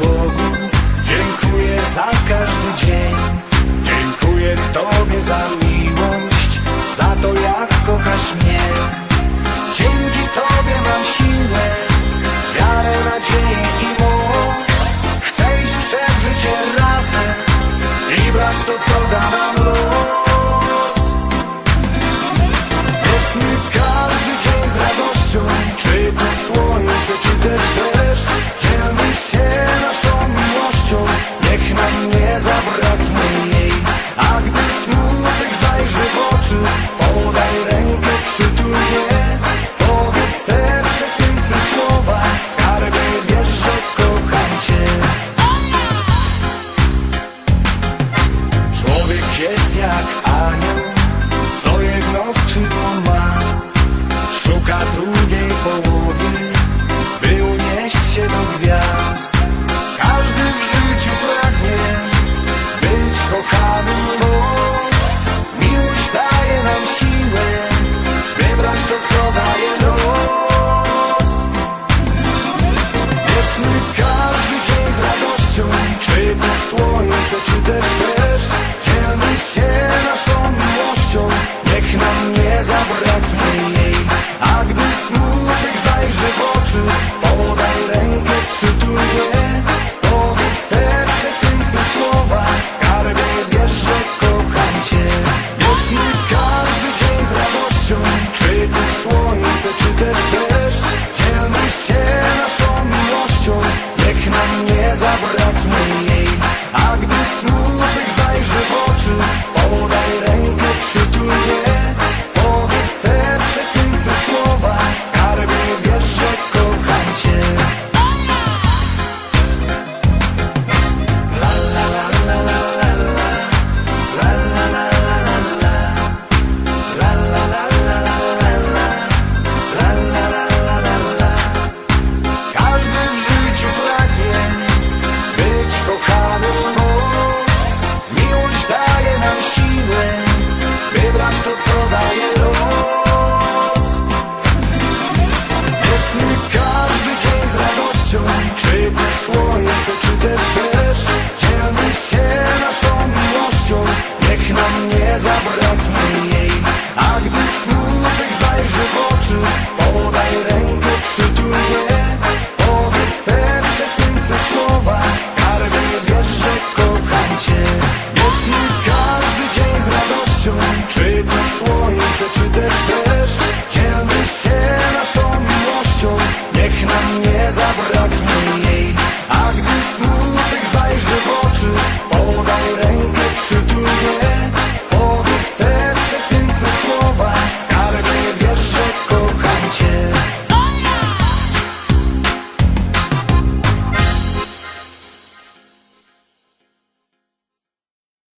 Bogu, dziękuję za każdy dzień, dziękuję Tobie za jest jak anioł, co jedno skrzydło ma Szuka drugiej połowy. забрать